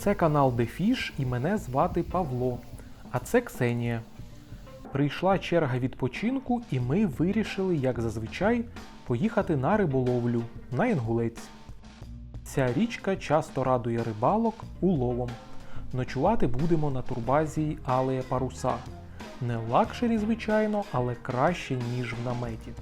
Це канал Дефіш і мене звати Павло. А це Ксенія. Прийшла черга відпочинку, і ми вирішили, як зазвичай, поїхати на риболовлю на Інгулець. Ця річка часто радує рибалок уловом. Ночувати будемо на турбазі Алея Паруса. Не лакшері, звичайно, але краще, ніж в наметі.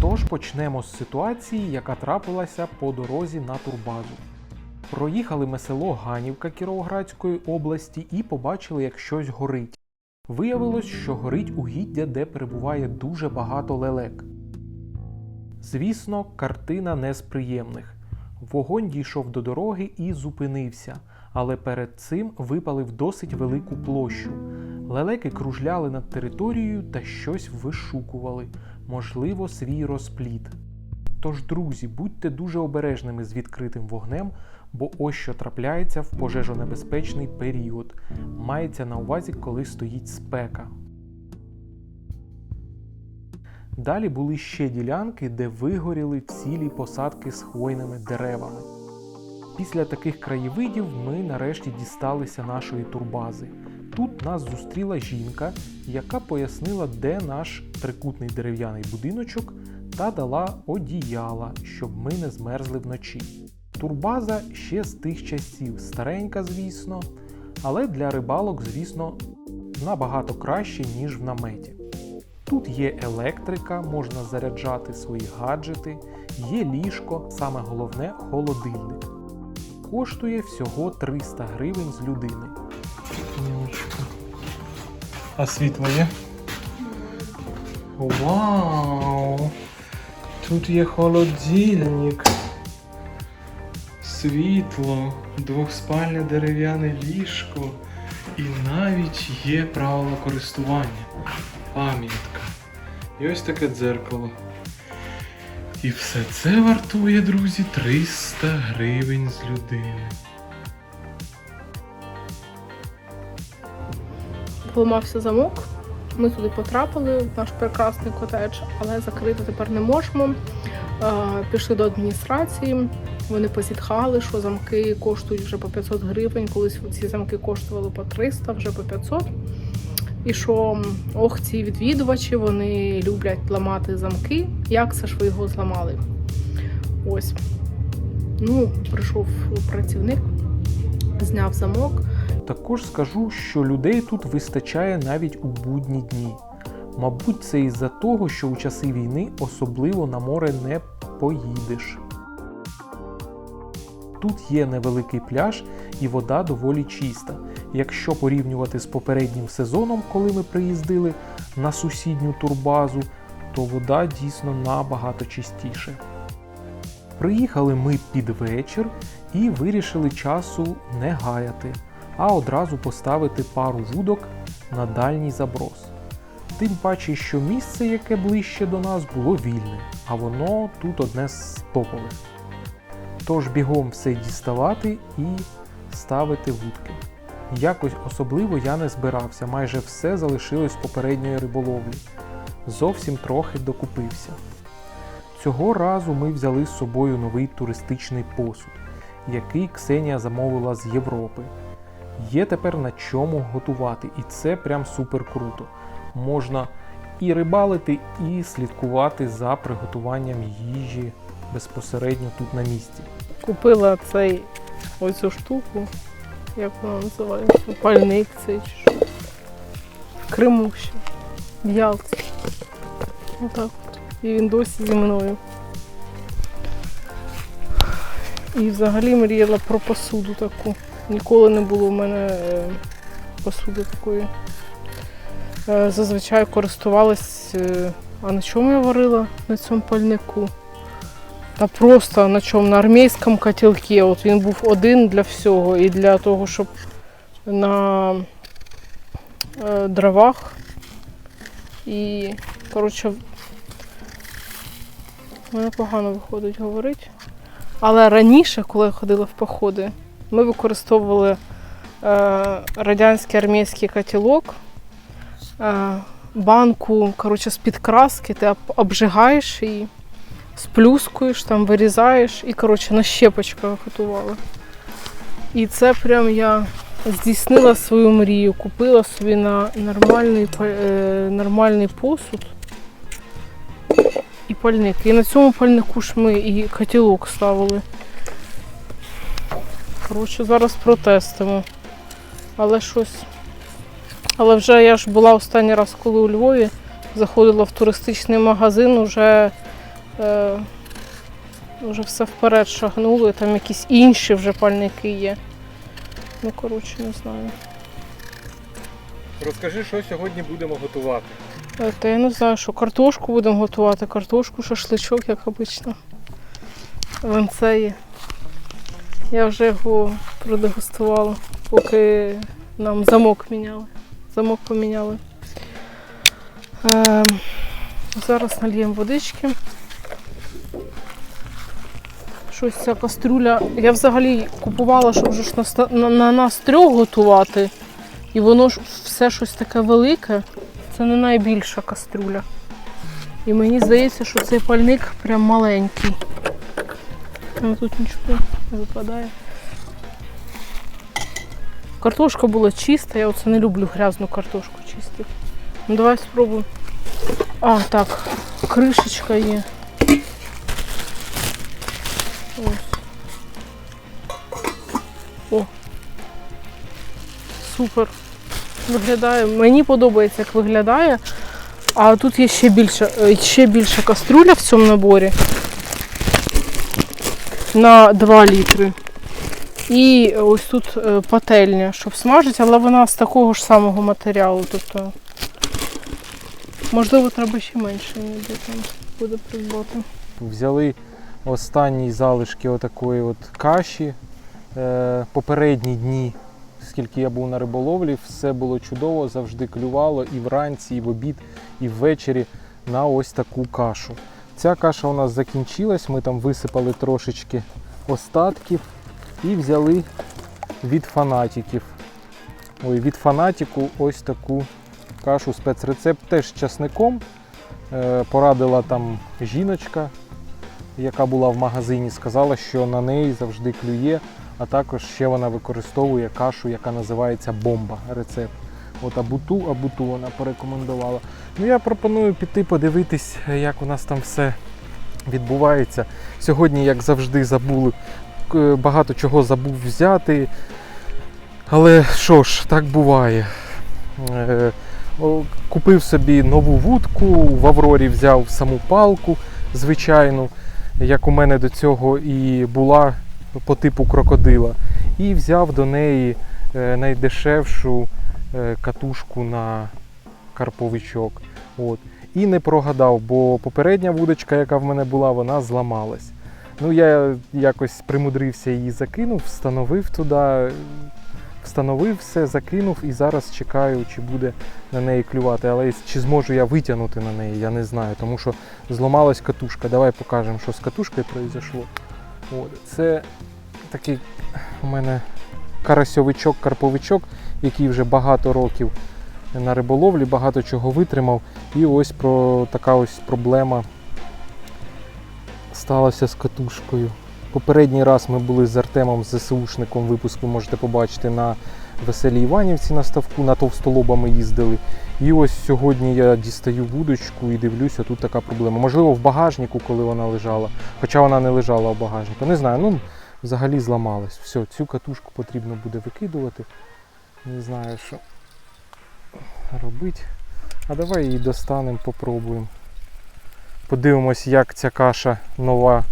Тож почнемо з ситуації, яка трапилася по дорозі на турбазу. Проїхали ми село Ганівка Кіровоградської області і побачили, як щось горить. Виявилось, що горить угіддя, де перебуває дуже багато лелек. Звісно, картина не з приємних. Вогонь дійшов до дороги і зупинився, але перед цим випалив досить велику площу. Лелеки кружляли над територією та щось вишукували, можливо, свій розплід. Тож, друзі, будьте дуже обережними з відкритим вогнем, бо ось що трапляється в пожежонебезпечний період. Мається на увазі, коли стоїть спека. Далі були ще ділянки, де вигоріли цілі посадки з хвойними деревами. Після таких краєвидів ми нарешті дісталися нашої турбази. Нас зустріла жінка, яка пояснила, де наш трикутний дерев'яний будиночок, та дала одіяла, щоб ми не змерзли вночі. Турбаза ще з тих часів, старенька, звісно, але для рибалок, звісно, набагато краще, ніж в наметі. Тут є електрика, можна заряджати свої гаджети, є ліжко, саме головне холодильник. Коштує всього 300 гривень з людини. А світло є? Вау! Тут є холодильник. Світло, двохспальне дерев'яне ліжко і навіть є правила користування. Пам'ятка. І ось таке дзеркало. І все це вартує, друзі, 300 гривень з людини. Поламався замок. Ми туди потрапили, в наш прекрасний котедж, але закрити тепер не можемо. Пішли до адміністрації. Вони позітхали, що замки коштують вже по 500 гривень. Колись ці замки коштували по 300, вже по 500. І що ох, ці відвідувачі вони люблять ламати замки. Як це ж ви його зламали? Ось. Ну, прийшов працівник, зняв замок. Також скажу, що людей тут вистачає навіть у будні дні. Мабуть, це із-за того, що у часи війни особливо на море не поїдеш. Тут є невеликий пляж і вода доволі чиста. Якщо порівнювати з попереднім сезоном, коли ми приїздили на сусідню турбазу, то вода дійсно набагато чистіше. Приїхали ми під вечір і вирішили часу не гаяти, а одразу поставити пару вудок на дальній заброс. Тим паче, що місце, яке ближче до нас, було вільне, а воно тут одне з топових. Тож бігом все діставати і ставити вудки. Якось особливо я не збирався, майже все залишилось з попередньої риболовлі. Зовсім трохи докупився. Цього разу ми взяли з собою новий туристичний посуд, який Ксенія замовила з Європи. Є тепер на чому готувати, і це прям супер круто. Можна і рибалити, і слідкувати за приготуванням їжі безпосередньо тут на місці. Купила цей оцю штуку, як вона називається, пальник цей чи що. В Криму ще. В Ялті. Отак от. І він досі зі мною. І взагалі мріяла про посуду таку. Ніколи не було в мене е, посуди такої. Е, Зазвичай користувалась. е, А на чому я варила на цьому пальнику? Та просто на чому? На армійському котілці. От він був один для всього. І для того, щоб на дровах. І, коротше, мене погано виходить говорити. Але раніше, коли я ходила в походи, ми використовували е, радянський армійський котілок, е, банку коротше, з-під краски, ти обжигаєш її. сплюскуєш, там вирізаєш і, коротше, на щепочках готувала. І це прям я здійснила свою мрію. Купила собі на нормальний, е, нормальний посуд і пальник. І на цьому пальнику ж ми і котілок ставили. Коротше, зараз протестимо. Але щось. Але вже я ж була останній раз, коли у Львові, заходила в туристичний магазин, уже, е, вже все вперед шагнули, там якісь інші вже пальники є. Ну, коротше, не знаю. Розкажи, що сьогодні будемо готувати. Е, Та я не знаю, що картошку будемо готувати. Картошку, шашличок, як обично. Венце Я вже його продегустувала, поки нам замок міняли. Замок поміняли. Ем, зараз нальємо водички. Щось ця кастрюля. Я взагалі купувала, щоб ж на, на, на нас трьох готувати. І воно ж все щось таке велике. Це не найбільша кастрюля. І мені здається, що цей пальник прям маленький. Ну, тут нічого не випадає. Картошка була чиста, я оце не люблю грязну картошку чистити. Ну давай спробуємо. А, так, кришечка є. Ось. О. Супер виглядає. Мені подобається, як виглядає. А тут є ще більша, е, ще більша каструля в цьому наборі на 2 літри. І ось тут е, пательня, щоб смажити, але вона з такого ж самого матеріалу. Тобто, можливо, треба ще менше ніде там буде придбати. Взяли останні залишки отакої от каші. Е, попередні дні, скільки я був на риболовлі, все було чудово, завжди клювало і вранці, і в обід, і ввечері на ось таку кашу. Ця каша у нас закінчилась, ми там висипали трошечки остатків і взяли від фанатиків. Ой, від фанатіку ось таку кашу спецрецепт теж з часником. Е, Порадила там жіночка, яка була в магазині, сказала, що на неї завжди клює, а також ще вона використовує кашу, яка називається бомба. Рецепт. От абуту, абуту вона порекомендувала. Ну я пропоную піти подивитись, як у нас там все відбувається. Сьогодні, як завжди, забули багато чого забув взяти. Але що ж, так буває. Е, Купив собі нову вудку, в Аврорі взяв саму палку звичайну, як у мене до цього і була по типу крокодила. І взяв до неї е, найдешевшу катушку на карповичок. От. І не прогадав, бо попередня вудочка, яка в мене була, вона зламалась. Ну, я якось примудрився її закинув, встановив туди, встановив все, закинув і зараз чекаю, чи буде на неї клювати. Але чи зможу я витягнути на неї, я не знаю, тому що зламалась катушка. Давай покажемо, що з катушкою произошло. От. Це такий у мене карасьовичок, карповичок, який вже багато років на риболовлі, багато чого витримав. І ось про така ось проблема сталася з катушкою. Попередній раз ми були з Артемом, з ЗСУшником випуску, можете побачити на Веселій Іванівці на ставку, на товстолоба ми їздили. І ось сьогодні я дістаю вудочку і дивлюся, тут така проблема. Можливо, в багажнику, коли вона лежала, хоча вона не лежала в багажнику. Не знаю, ну взагалі зламалась. Все, цю катушку потрібно буде викидувати. Не знаю, що робити. А давай її достанемо, попробуємо. Подивимось, як ця каша нова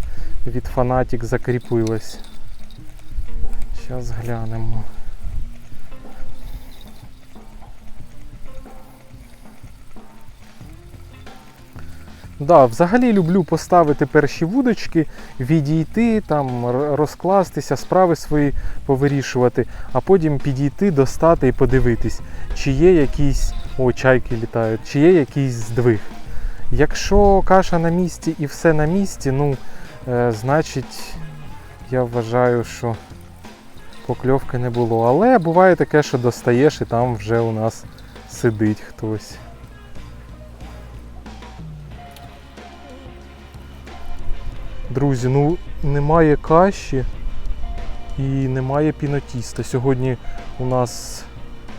від Fanatic закріпилась. Зараз глянемо. Да, взагалі люблю поставити перші вудочки, відійти, там, розкластися, справи свої повирішувати, а потім підійти, достати і подивитись, чи є якісь. О, чайки літають, чи є якийсь здвиг. Якщо каша на місці і все на місці, ну, е, значить, я вважаю, що покльовки не було. Але буває таке, що достаєш і там вже у нас сидить хтось. Друзі, ну немає каші і немає пінотіста. Сьогодні у нас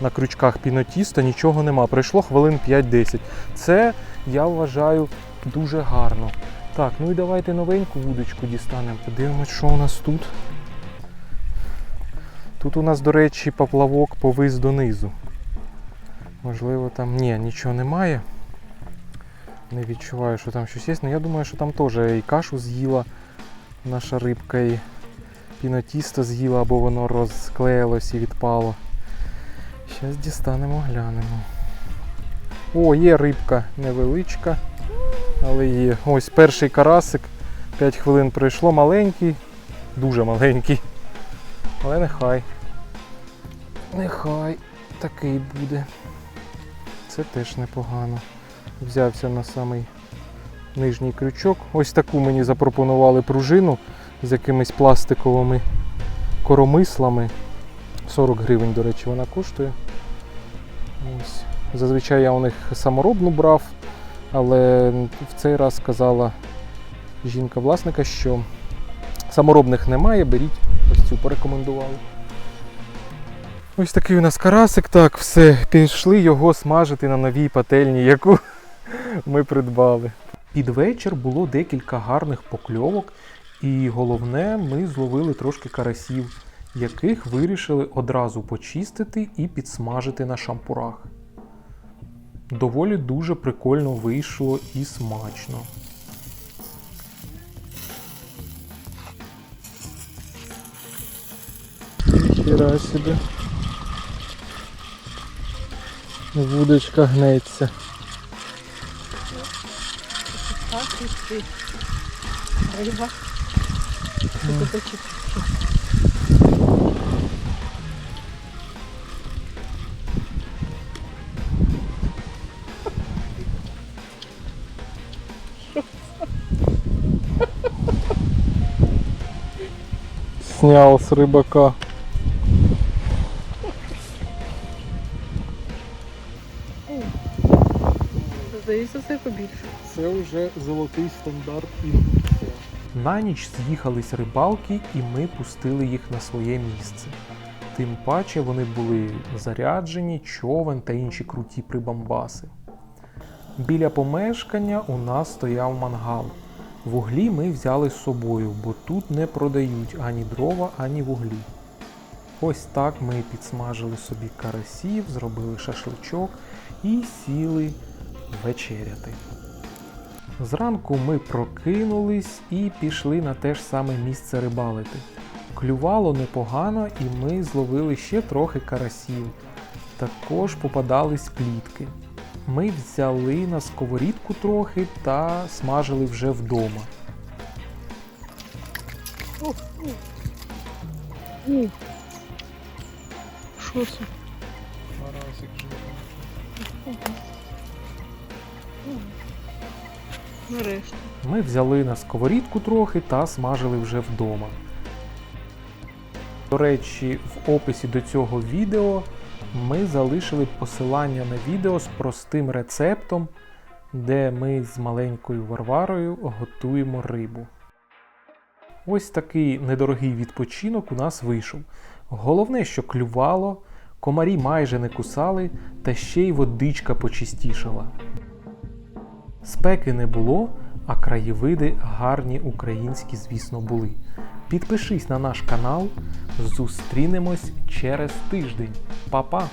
на крючках пінотіста нічого нема. Пройшло хвилин 5-10. Це я вважаю дуже гарно. Так, ну і давайте новеньку вудочку дістанемо. Подивимось, що у нас тут. Тут у нас, до речі, поплавок повис донизу. Можливо, там. Ні, нічого немає. Не відчуваю, що там щось є. Ну я думаю, що там теж і кашу з'їла наша рибка, і пінотісто з'їла, або воно розклеїлось і відпало. Зараз дістанемо, глянемо. О, є рибка невеличка, але є. Ось перший карасик. 5 хвилин пройшло, маленький, дуже маленький. Але нехай. Нехай такий буде. Це теж непогано. Взявся на самий нижній крючок. Ось таку мені запропонували пружину з якимись пластиковими коромислами. 40 гривень, до речі, вона коштує. Ось. Зазвичай я у них саморобну брав, але в цей раз сказала жінка власника, що саморобних немає, беріть, ось цю порекомендували. Ось такий у нас карасик, так, все, пішли його смажити на новій пательні, яку ми придбали. Під вечір було декілька гарних покльовок, і головне, ми зловили трошки карасів, яких вирішили одразу почистити і підсмажити на шампурах. Доволі дуже прикольно вийшло і смачно. Хіра собі. Вудочка гнеться. Пахнет рыба. Вот это Снял с рыбака. Здається, це побільше. Це вже золотий стандарт індустрія. На ніч з'їхались рибалки, і ми пустили їх на своє місце. Тим паче вони були заряджені, човен та інші круті прибамбаси. Біля помешкання у нас стояв мангал. Вуглі ми взяли з собою, бо тут не продають ані дрова, ані вуглі. Ось так ми підсмажили собі карасів, зробили шашличок і сіли вечеряти. Зранку ми прокинулись і пішли на те ж саме місце рибалити. Клювало непогано, і ми зловили ще трохи карасів. Також попадались плітки. Ми взяли на сковорідку трохи та смажили вже вдома. Що це? Ми взяли на сковорідку трохи та смажили вже вдома. До речі, в описі до цього відео ми залишили посилання на відео з простим рецептом, де ми з маленькою Варварою готуємо рибу. Ось такий недорогий відпочинок у нас вийшов. Головне, що клювало, комарі майже не кусали, та ще й водичка почистішала. Спеки не було, а краєвиди гарні українські, звісно, були. Підпишись на наш канал. Зустрінемось через тиждень. Па-па!